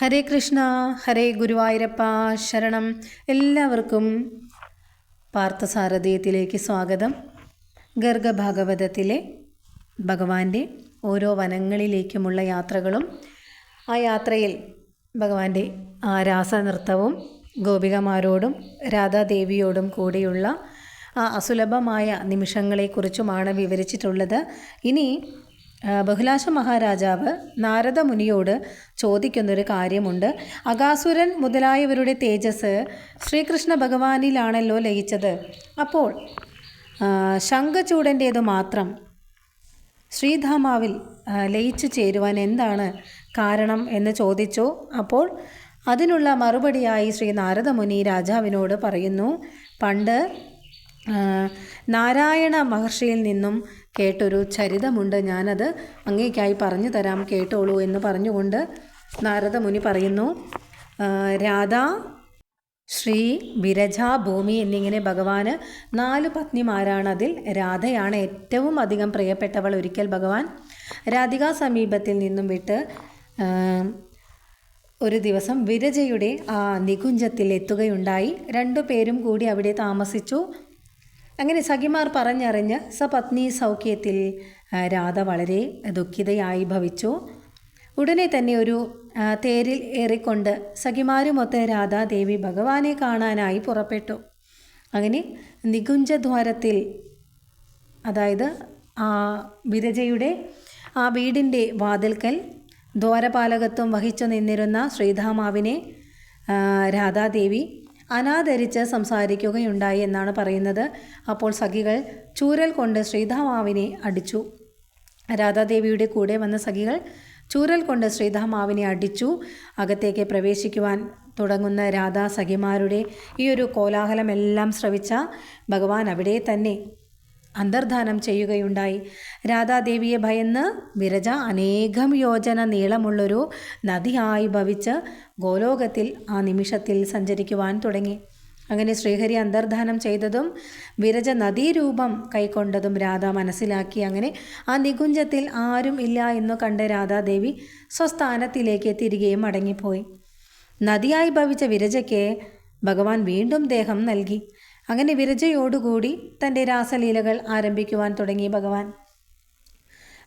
ഹരേ കൃഷ്ണ ഹരേ ഗുരുവായൂരപ്പ ശരണം. എല്ലാവർക്കും പാർത്ഥസാരഥീയത്തിലേക്ക് സ്വാഗതം. ഗർഗഭാഗവതത്തിലെ ഭഗവാന്റെ ഓരോ വനങ്ങളിലേക്കുമുള്ള യാത്രകളും ആ യാത്രയിൽ ഭഗവാന്റെ ആ രാസനൃത്തവും ഗോപികമാരോടും രാധാദേവിയോടും കൂടിയുള്ള ആ അസുലഭമായ നിമിഷങ്ങളെക്കുറിച്ചുമാണ് വിവരിച്ചിട്ടുള്ളത്. ഇനി ബഹുലാശ മഹാരാജാവ് നാരദ മുനിയോട് ചോദിക്കുന്നൊരു കാര്യമുണ്ട്. അകാസുരൻ മുതലായവരുടെ തേജസ് ശ്രീകൃഷ്ണ ഭഗവാനിലാണല്ലോ ലയിച്ചത്. അപ്പോൾ ശംഖചൂടന്റേത് മാത്രം ശ്രീധാമാവിൽ ലയിച്ചു ചേരുവാൻ എന്താണ് കാരണം എന്ന് ചോദിച്ചു. അപ്പോൾ അതിനുള്ള മറുപടിയായി ശ്രീ നാരദമുനി രാജാവിനോട് പറയുന്നു പണ്ട് നാരായണ മഹർഷിയിൽ നിന്നും കേട്ടൊരു ചരിതമുണ്ട്. ഞാനത് അങ്ങേക്കായി പറഞ്ഞു തരാം കേട്ടോളൂ എന്ന് പറഞ്ഞുകൊണ്ട് നാരദമുനി പറയുന്നു രാധ ശ്രീ വിരജ ഭൂമി എന്നിങ്ങനെ ഭഗവാന് നാല് പത്നിമാരാണ് അതിൽ രാധയാണ് ഏറ്റവും അധികം പ്രിയപ്പെട്ടവൾ ഒരിക്കൽ ഭഗവാൻ. രാധികാ സമീപത്തിൽ നിന്നും വിട്ട് ഒരു ദിവസം വിരജയുടെ ആ നികുഞ്ചത്തിൽ എത്തുകയുണ്ടായി. രണ്ടു പേരും കൂടി അവിടെ താമസിച്ചു. അങ്ങനെ സഖിമാർ പറഞ്ഞറിഞ്ഞ് സപത്നി സൗഖ്യത്തിൽ രാധ വളരെ ദുഃഖിതയായി ഭവിച്ചു. ഉടനെ തന്നെ ഒരു തേരിൽ ഏറിക്കൊണ്ട് സഖിമാരുമൊത്ത് രാധാദേവി ഭഗവാനെ കാണാനായി പുറപ്പെട്ടു. അങ്ങനെ നികുഞ്ചദ്വാരത്തിൽ അതായത് ആ വിരജയുടെ ആ വീടിന്റെ വാതിൽക്കൽ ദ്വാരപാലകത്വം വഹിച്ചു നിന്നിരുന്ന ശ്രീധാമാവിനെ രാധാദേവി അനാദരിച്ച് സംസാരിക്കുകയുണ്ടായി എന്നാണ് പറയുന്നത്. അപ്പോൾ സഖികൾ ചൂരൽ കൊണ്ട് ശ്രീധാമാവിനെ അടിച്ചു. രാധാദേവിയുടെ കൂടെ വന്ന സഖികൾ ചൂരൽ കൊണ്ട് ശ്രീധാമാവിനെ അടിച്ചു. അകത്തേക്ക് പ്രവേശിക്കുവാൻ തുടങ്ങുന്ന രാധാ സഖിമാരുടെ ഈ ഒരു കോലാഹലമെല്ലാം ശ്രവിച്ച ഭഗവാൻ അവിടെ തന്നെ അന്തർധാനം ചെയ്യുകയുണ്ടായി. രാധാദേവിയെ ഭയന്ന് വിരജ അനേകം യോജന നീളമുള്ളൊരു നദിയായി ഭവിച്ച് ഗോലോകത്തിൽ ആ നിമിഷത്തിൽ സഞ്ചരിക്കുവാൻ തുടങ്ങി. അങ്ങനെ ശ്രീഹരി അന്തർധാനം ചെയ്തതും വിരജ നദീരൂപം കൈക്കൊണ്ടതും രാധ മനസ്സിലാക്കി. അങ്ങനെ ആ നികുഞ്ചത്തിൽ ആരും ഇല്ല എന്നു കണ്ട് രാധാദേവി സ്വസ്ഥാനത്തിലേക്ക് തിരികെ മടങ്ങിപ്പോയി. നദിയായി ഭവിച്ച വിരജയ്ക്ക് ഭഗവാൻ വീണ്ടും ദേഹം നൽകി. അങ്ങനെ വിരജയോടുകൂടി തന്റെ രാസലീലകൾ ആരംഭിക്കുവാൻ തുടങ്ങി ഭഗവാൻ.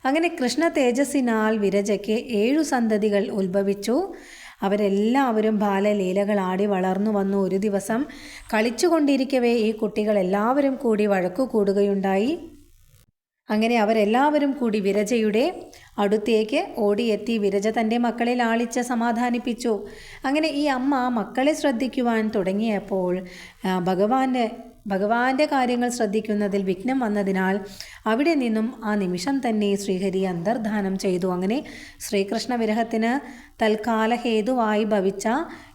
അങ്ങനെ കൃഷ്ണ തേജസ്സിനാൽ വിരജയ്ക്ക് ഏഴു സന്തതികൾ ഉത്ഭവിച്ചു. അവരെല്ലാവരും ബാലലീലകൾ ആടി വളർന്നു വന്നു. ഒരു ദിവസം കളിച്ചുകൊണ്ടിരിക്കവേ ഈ കുട്ടികൾ എല്ലാവരും കൂടി വഴക്കു കൂടുകയുണ്ടായി അങ്ങനെ അവരെല്ലാവരും കൂടി വിരജയുടെ അടുത്തേക്ക് ഓടിയെത്തി വിരജ തന്റെ മക്കളെ ലാളിച്ച് സമാധാനിപ്പിച്ചു. അങ്ങനെ ഈ അമ്മ മക്കളെ ശ്രദ്ധിക്കുവാൻ തുടങ്ങിയപ്പോൾ ഭഗവാന്റെ ഭഗവാന്റെ കാര്യങ്ങൾ ശ്രദ്ധിക്കുന്നതിൽ വിഘ്നം വന്നതിനാൽ അവിടെ നിന്നും ആ നിമിഷം തന്നെ ശ്രീഹരി അന്തർധാനം ചെയ്തു. അങ്ങനെ ശ്രീകൃഷ്ണ വിരഹത്തിന് തൽക്കാല ഹേതുവായി ഭവിച്ച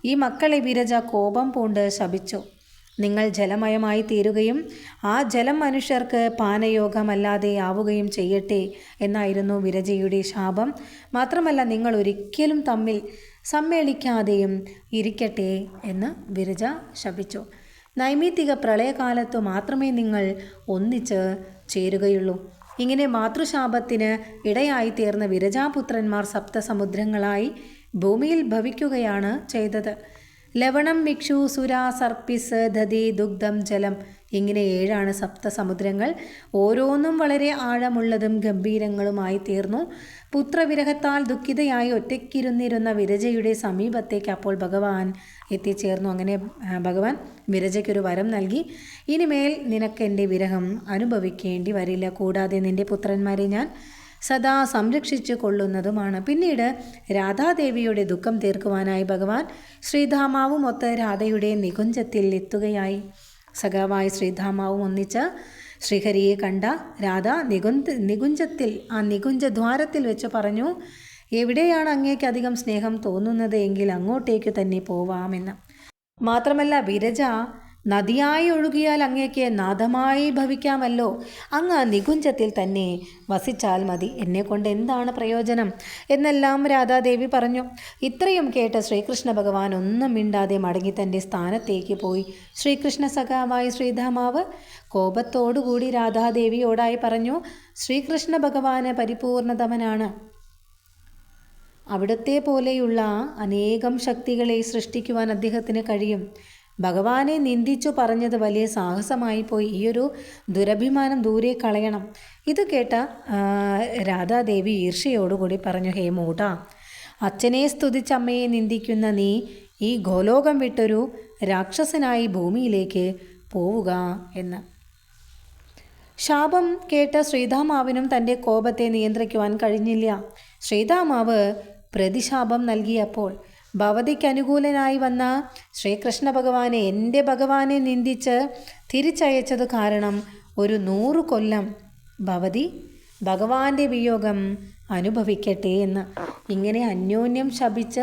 ഈ മക്കളെ വിരജ കോപം പൂണ്ട് ശപിച്ചു. നിങ്ങൾ ജലമയമായി തീരുകയും ആ ജലം മനുഷ്യർക്ക് പാനയോഗമല്ലാതെ ആവുകയും ചെയ്യട്ടെ എന്നായിരുന്നു വിരജയുടെ ശാപം. മാത്രമല്ല നിങ്ങൾ ഒരിക്കലും തമ്മിൽ സമ്മേളിക്കാതെയും ഇരിക്കട്ടെ എന്ന് വിരജ ശപിച്ചു. നൈമിത്തിക പ്രളയകാലത്ത് മാത്രമേ നിങ്ങൾ ഒന്നിച്ച് ചേരുകയുള്ളൂ. ഇങ്ങനെ മാതൃശാപത്തിന് ഇടയായി തീർന്ന വിരജാപുത്രന്മാർ സപ്തസമുദ്രങ്ങളായി ഭൂമിയിൽ ഭവിക്കുകയാണ് ചെയ്തത്. ലവണം മിക്ഷു സുര സർപ്പിസ് ദതി ദുഗ്ധം ജലം. ഇങ്ങനെ ഏഴാണ് സപ്തസമുദ്രങ്ങൾ. ഓരോന്നും വളരെ ആഴമുള്ളതും ഗംഭീരങ്ങളുമായി തീർന്നു. പുത്രവിരഹത്താൽ ദുഃഖിതയായി ഒറ്റയ്ക്കിരുന്നിരുന്ന വിരജയുടെ സമീപത്തേക്ക് അപ്പോൾ ഭഗവാൻ എത്തിച്ചേർന്നു. അങ്ങനെ ഭഗവാൻ വിരജയ്ക്കൊരു വരം നൽകി. ഇനിമേൽ നിനക്ക് എന്റെ വിരഹം അനുഭവിക്കേണ്ടി വരില്ല. കൂടാതെ നിന്റെ പുത്രന്മാരെ ഞാൻ സദാ സംരക്ഷിച്ചു കൊള്ളുന്നതുമാണ്. പിന്നീട് രാധാദേവിയുടെ ദുഃഖം തീർക്കുവാനായി ഭഗവാൻ ശ്രീധാമാവും ഒത്ത് രാധയുടെ നികുഞ്ചത്തിൽ എത്തുകയായി. സഖാവായി ശ്രീധാമാവും ഒന്നിച്ച് ശ്രീഹരിയെ കണ്ട രാധ നികുഞ്ച നികുഞ്ചത്തിൽ ആ നികുഞ്ച ദ്വാരത്തിൽ വെച്ച് പറഞ്ഞു എവിടെയാണ് അങ്ങേക്കധികം സ്നേഹം തോന്നുന്നത് എങ്കിൽ അങ്ങോട്ടേക്ക് തന്നെ പോവാമെന്ന്. മാത്രമല്ല വിരജ നദിയായി ഒഴുകിയാൽ അങ്ങേക്ക് നാദമായി ഭവിക്കാമല്ലോ. അങ്ങ് നികുഞ്ചത്തിൽ തന്നെ വസിച്ചാൽ മതി. എന്നെ കൊണ്ട് എന്താണ് പ്രയോജനം? എന്നെല്ലാം രാധാദേവി പറഞ്ഞു. ഇത്രയും കേട്ട ശ്രീകൃഷ്ണ ഭഗവാൻ ഒന്നും മിണ്ടാതെ മടങ്ങി തന്റെ സ്ഥാനത്തേക്ക് പോയി. ശ്രീകൃഷ്ണ സഖാവായി ശ്രീധാമാവ് കോപത്തോടുകൂടി രാധാദേവിയോടായി പറഞ്ഞു ശ്രീകൃഷ്ണ ഭഗവാന് പരിപൂർണതമനാണ്. അവിടുത്തെ പോലെയുള്ള അനേകം ശക്തികളെ സൃഷ്ടിക്കുവാൻ അദ്ദേഹത്തിന് കഴിയും. ഭഗവാനെ നിന്ദിച്ചു പറഞ്ഞത് വലിയ സാഹസമായി പോയി. ഈയൊരു ദുരഭിമാനം ദൂരെ കളയണം. ഇത് കേട്ട രാധാദേവി ഈർഷ്യയോടുകൂടി പറഞ്ഞു ഹേ മൂട അച്ഛനെ സ്തുതിച്ച് അമ്മയെ നിന്ദിക്കുന്ന നീ ഈ ഗോലോകം വിട്ടൊരു രാക്ഷസനായി ഭൂമിയിലേക്ക് പോവുക എന്ന്. ശാപം കേട്ട ശ്രീധാമാവിനും തന്റെ കോപത്തെ നിയന്ത്രിക്കുവാൻ കഴിഞ്ഞില്ല. ശ്രീധാമാവ് പ്രതിശാപം നൽകിയപ്പോൾ ഭവതിക്ക് അനുകൂലനായി വന്ന ശ്രീകൃഷ്ണ ഭഗവാനെ എന്റെ ഭഗവാനെ നിന്ദിച്ച് തിരിച്ചയച്ചത് കാരണം ഒരു നൂറു കൊല്ലം ഭവതി ഭഗവാന്റെ വിയോഗം അനുഭവിക്കട്ടെ എന്ന്. ഇങ്ങനെ അന്യോന്യം ശപിച്ച്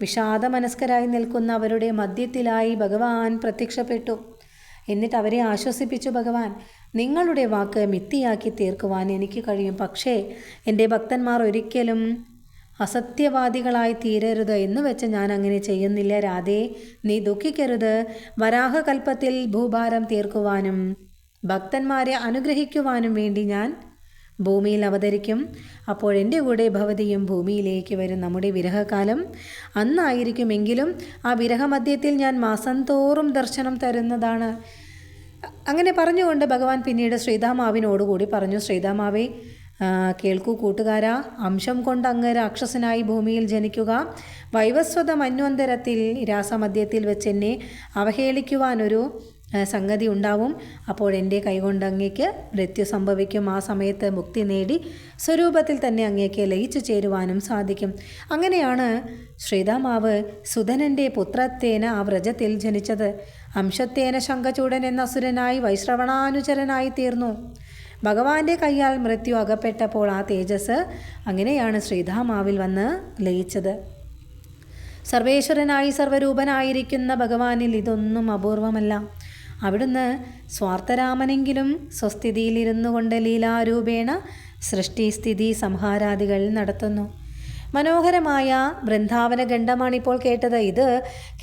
വിഷാദമനസ്കരായി നിൽക്കുന്ന അവരുടെ മധ്യത്തിലായി ഭഗവാൻ പ്രത്യക്ഷപ്പെട്ടു. എന്നിട്ട് അവരെ ആശ്വസിപ്പിച്ചു ഭഗവാൻ നിങ്ങളുടെ വാക്ക് മിത്തിയാക്കി തീർക്കുവാൻ എനിക്ക് കഴിയും. പക്ഷേ എന്റെ ഭക്തന്മാർ ഒരിക്കലും അസത്യവാദികളായി തീരരുത് എന്ന് വെച്ച് ഞാൻ അങ്ങനെ ചെയ്യുന്നില്ല. രാധേ നീ ദുഃഖിക്കരുത്. വരാഹകൽപ്പത്തിൽ ഭൂഭാരം തീർക്കുവാനും ഭക്തന്മാരെ അനുഗ്രഹിക്കുവാനും വേണ്ടി ഞാൻ ഭൂമിയിൽ അവതരിക്കും. അപ്പോൾ എന്റെ കൂടെ ഭവതിയും ഭൂമിയിലേക്ക് വരും. നമ്മുടെ വിരഹകാലം അന്നായിരിക്കുമെങ്കിലും ആ വിരഹമധ്യത്തിൽ ഞാൻ മാസം തോറും ദർശനം തരുന്നതാണ്. അങ്ങനെ പറഞ്ഞുകൊണ്ട് ഭഗവാൻ പിന്നീട് ശ്രീതാമാവിനോടുകൂടി പറഞ്ഞു ശ്രീതാമാവേ കേൾക്കൂ കൂട്ടുകാരാ. അംശം കൊണ്ടങ്ങ് രാക്ഷസനായി ഭൂമിയിൽ ജനിക്കുക. വൈവസ്വത മന്വന്തരത്തിൽ വെച്ച് എന്നെ അവഹേളിക്കുവാനൊരു സംഗതി ഉണ്ടാവും. അപ്പോൾ എന്റെ കൈകൊണ്ട് അങ്ങേക്ക് മൃത്യു സംഭവിക്കും. ആ സമയത്ത് മുക്തി നേടി സ്വരൂപത്തിൽ തന്നെ അങ്ങേക്ക് ലയിച്ചു ചേരുവാനും സാധിക്കും. അങ്ങനെയാണ് ശ്രീതാമാവ് സുധനന്റെ പുത്രത്തേന ആ വ്രജത്തിൽ ജനിച്ചത്. അംശത്തേന ശങ്കചൂടൻ എന്ന അസുരനായി വൈശ്രവണാനുചരനായി തീർന്നു. ഭഗവാന്റെ കൈയാൽ മൃത്യു അകപ്പെട്ടപ്പോൾ ആ തേജസ് അങ്ങനെയാണ് ശ്രീധാമാവിൽ വന്ന് ലയിച്ചത്. സർവേശ്വരനായി സർവരൂപനായിരിക്കുന്ന ഭഗവാനിൽ ഇതൊന്നും അപൂർവമല്ല. അവിടുന്ന് സ്വാർത്ഥരാമനെങ്കിലും സ്വസ്ഥിതിയിലിരുന്നു കൊണ്ട് ലീലാരൂപേണ സൃഷ്ടി സ്ഥിതി സംഹാരാദികൾ നടത്തുന്നു. മനോഹരമായ വൃന്ദാവന ഖണ്ഡമാണ് ഇപ്പോൾ കേട്ടത്. ഇത്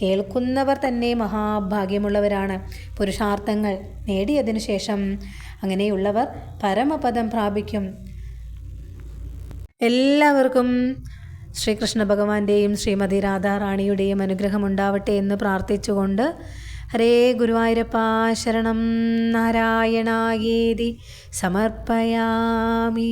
കേൾക്കുന്നവർ തന്നെ മഹാഭാഗ്യമുള്ളവരാണ്. പുരുഷാർത്ഥങ്ങൾ നേടിയതിനു ശേഷം അങ്ങനെയുള്ളവർ പരമപദം പ്രാപിക്കും. എല്ലാവർക്കും ശ്രീകൃഷ്ണ ഭഗവാന്റെയും ശ്രീമതി രാധാറാണിയുടെയും അനുഗ്രഹം ഉണ്ടാവട്ടെ എന്ന് പ്രാർത്ഥിച്ചുകൊണ്ട് ഹരേ ഗുരുവായൂരപ്പ ശരണം നാരായണായേതി സമർപ്പയാമി.